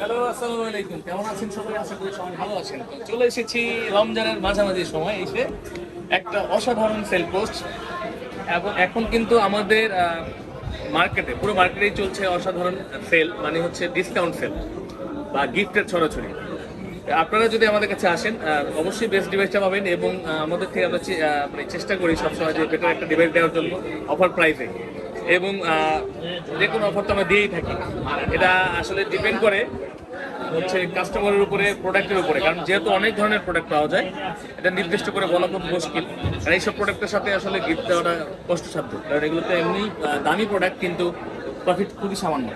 Hello, আসসালামু আলাইকুম। কেমন আছেন সবাই? আশা করি সবাই ভালো আছেন। চলে এসেছি রমজানের মাঝামাঝি সময় এসে একটা অসাধারণ সেল পোস্ট এবং এখন কিন্তু আমাদের মার্কেটে পুরো মার্কেটেই চলছে অসাধারণ সেল মানে হচ্ছে ডিসকাউন্ট সেল বা গিফটের ছড়াছড়ি আপনারা যদি আমাদের কাছে আসেন অবশ্যই বেস্ট ডিভাইসটা পাবেন এবং আমাদের থেকে আমরা মানে চেষ্টা করি সবসময় যে বেটার একটা ডিভাইস দেওয়ার জন্য অফার প্রাইসে এবং যে কোনো অফার তো আমরা দিয়েই থাকি। এটা আসলে ডিপেন্ড করে হচ্ছে কাস্টমারের উপরে প্রোডাক্টের উপরে। কারণ যেহেতু অনেক ধরনের প্রোডাক্ট পাওয়া যায়, এটা নির্দিষ্ট করে বলা খুব মুশকিল। আর এইসব প্রোডাক্টের সাথে আসলে গিফট দেওয়াটা কষ্টসাধ্য। কারণ এগুলোতে এমনি দামি প্রোডাক্ট কিন্তু প্রফিট খুবই সামান্য।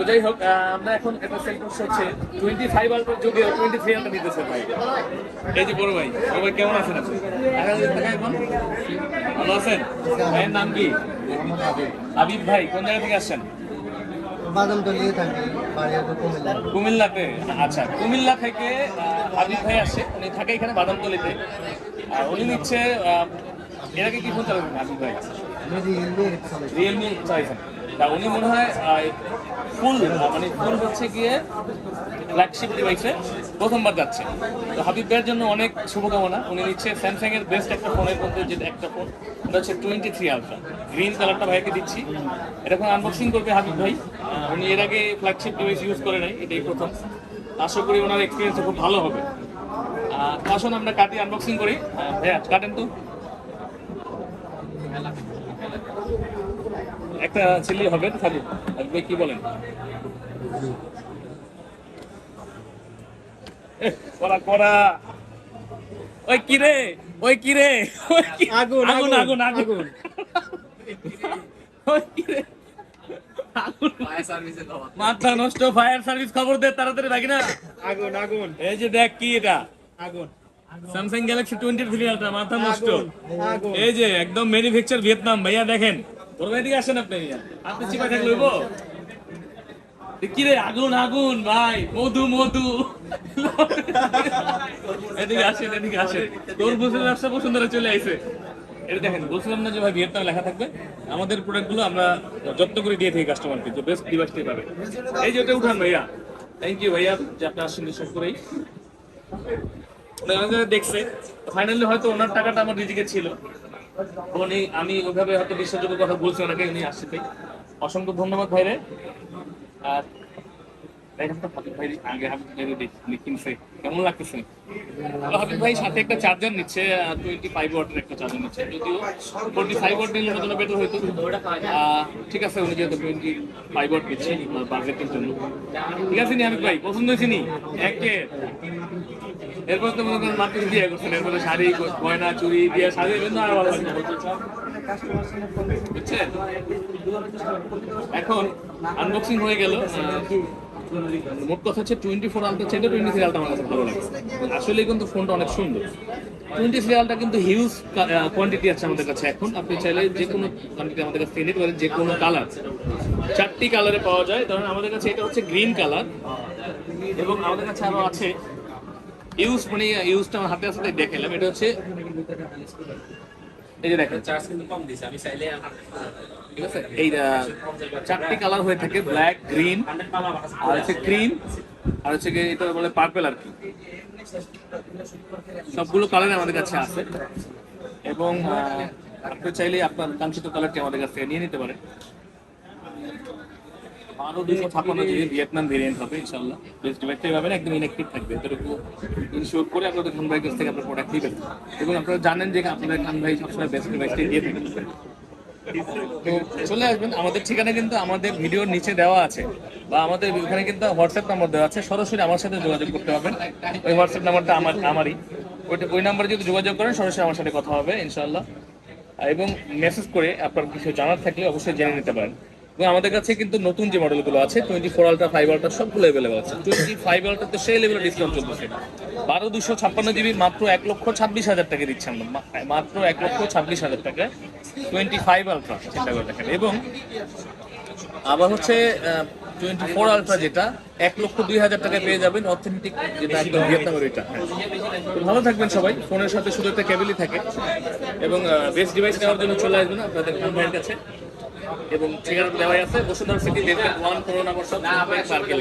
তো যাই হোক আমরা এখন একটা সেল করছি হচ্ছে টোয়েন্টি ফাইভ আলটার যুগে টোয়েন্টি থ্রি আলটা নিতেছে ভাই। এই যে বড় ভাই ভাই কেমন আছেন আপনি? এখন। ভালো আছেন? ভাইয়ের নাম কি? হাবিব ভাই কোন জায়গা থেকে আসছেন? থাকি কুমিল্লা। কুমিল্লাতে। আচ্ছা কুমিল্লা থেকে হাবিব ভাই আসছে উনি থাকে এখানে বাদামতলিতে। আর উনি নিচ্ছে এর আগে কি ফোন চালাবেন হাবিব ভাই? যদি রিয়েলমি চাইছেন তা উনি মনে হয় ফুল মানে ফুল হচ্ছে গিয়ে ফ্ল্যাগশিপ ডিভাইসে প্রথমবার যাচ্ছে। তো হাবিব ভাইয়ের জন্য অনেক শুভকামনা। উনি নিচ্ছে স্যামসাং এর বেস্ট একটা ফোনের মধ্যে যেটা একটা ফোন ওটা হচ্ছে টোয়েন্টি থ্রি আলট্রা গ্রিন কালারটা ভাইকে দিচ্ছি। এখন আনবক্সিং করবে হাবিব ভাই। উনি এর আগে ফ্ল্যাগশিপ ডিভাইস ইউজ করে নাই, এটাই প্রথম। আশা করি ওনার এক্সপিরিয়েন্স খুব ভালো হবে। আসুন, আমরা কাটি আনবক্সিং করি। ভাইয়া, কাটেন তো। একটা ছেলে হবে থাকুক আপনি কি বলেন? করা করা ওই কি রে? ওই কি রে? ওই আগুন, আগুন আগুন, আগুন আগুন। ওই কি মাথা নষ্ট ফায়ার সার্ভিস খবর দে তাড়াতাড়ি রাখি না। আগুন আগুন। এই যে দেখ কি এটা। আগুন। Samsung Galaxy twenty three ultra মাথা নষ্ট। এই যে একদম ম্যানুফ্যাকচার ভিয়েতনাম ভাইয়া দেখেন। ওর দিকে আসেন আপনি। আগুন আগুন, ভাই, মধু মধু। বলছিলাম না যে ভাই লেখা থাকবে। আমাদের প্রোডাক্টগুলো আমরা যত্ন করে দিয়ে থাকি কাস্টমারকে যে বেস্ট ডিভাইসটাই পাবে। এই যে উঠান ভাইয়া। থ্যাংক ইউ ভাইয়া, যে আপনি আসছেন সব করেই। দেখছে ফাইনালি হয়তো ওনার টাকাটা আমার রিজিকে ছিল। উনি আমি ওইভাবে হয়তো বিশ্বাসযোগ্য কথা বলছি ওনাকে উনি আসছে। অসংখ্য ধন্যবাদ ভাইরে। আর একটা চার্জার নিচ্ছে টোয়েন্টি ফাইভ ওয়াটের একটা চার্জার নিচ্ছে। যদিও ফাইভ ওয়াট নিলে আহ, ঠিক আছে ঠিক আছে নি হাবিব ভাই? পছন্দ হয়েছে নি? এরপর তো মনে করেন মাত্র বিয়ে করছেন শাড়ি গয়না চুড়ি দিয়ে শাড়ি আরও ভালো বুঝছেন? এখন আনবক্সিং হয়ে গেল মোট কথা হচ্ছে টোয়েন্টি ফোর আলটা চেয়ে টোয়েন্টি থ্রি আলটা আমার কাছে ভালো লাগে। কিন্তু ফোনটা অনেক সুন্দর। টোয়েন্টি থ্রি আলটা কিন্তু হিউজ কোয়ান্টিটি আছে আমাদের কাছে এখন। আপনি চাইলে যে কোনো কোয়ান্টিটি আমাদের কাছে নিতে পারেন, যে কোনো কালার চারটি কালারে পাওয়া যায়। ধরেন আমাদের কাছে এটা হচ্ছে গ্রিন কালার এবং আমাদের কাছে আরও আছে। ইউজ মানে ইউজটা আমার হাতে আসলে দেখালাম এটা হচ্ছে এই যে দেখেন। চার্জ কিন্তু কম দিছে আমি চাইলে ঠিক আছে? এই চারটি কালার হয়ে থাকে ব্ল্যাক গ্রিন আর হচ্ছে ক্রিম আর হচ্ছে কি এটা বলে পার্পেল আর কি। সবগুলো কালার আমাদের কাছে আছে। এবং আপনি চাইলে আপনার কাঙ্ক্ষিত কালারটি আমাদের কাছ থেকে নিয়ে নিতে পারেন। আরও দুশো ভিয়েতনাম ভেরিয়েন্ট হবে ইনশাল্লাহ পাবেন একদম থাকবে, এতটুকু ইনশিওর করে আপনাদের খান কাছ থেকে আপনার প্রোডাক্ট এবং আপনারা জানেন যে আপনাদের খান ভাই সবসময় বেস্ট দিয়ে থাকেন। চলে আসবেন, আমাদের ঠিকানা কিন্তু আমাদের ভিডিওর নিচে দেওয়া আছে, বা আমাদের ওখানে কিন্তু হোয়াটসঅ্যাপ নাম্বার দেওয়া আছে, সরাসরি আমার সাথে যোগাযোগ করতে পারবেন। ওই হোয়াটসঅ্যাপ নাম্বারটা আমার, আমারই। ওইটা, ওই নাম্বারে যদি যোগাযোগ করেন, সরাসরি আমার সাথে কথা হবে ইনশাল্লাহ এবং মেসেজ করে আপনার কিছু জানার থাকলে অবশ্যই জেনে নিতে পারেন। এবং আমাদের কাছে কিন্তু নতুন যে মডেলগুলো আছে twenty four ultra five ultra সবগুলো অ্যাভেলেবল আছে। টোয়েন্টি ফাইভ আলট্রা তো সেই লেভেলের ডিসকাউন্ট চলতেছে। বারো দুশো ছাপ্পান্ন জিবি মাত্র এক লক্ষ ছাব্বিশ হাজার টাকা দিচ্ছে আমরা। মাত্র এক লক্ষ ছাব্বিশ হাজার টাকা। টোয়েন্টি ফাইভ আলট্রা চিন্তা করে দেখেন এবং আবার হচ্ছে টোয়েন্টি ফোর আলট্রা যেটা এক লক্ষ দুই হাজার টাকায় পেয়ে যাবেন অথেন্টিক যেটা একদম ভিয়েতনামের ওইটা তো ভালো থাকবেন সবাই। ফোনের সাথে শুধু একটা কেবলই থাকে। এবং বেস্ট ডিভাইস নেওয়ার জন্য চলে আসবেন আপনাদের কাছে। এবং ঠিকানা দেওয়াই আছে। বসুন্ধরা সিটি ওয়ান করোনা বর্ষ পার্কে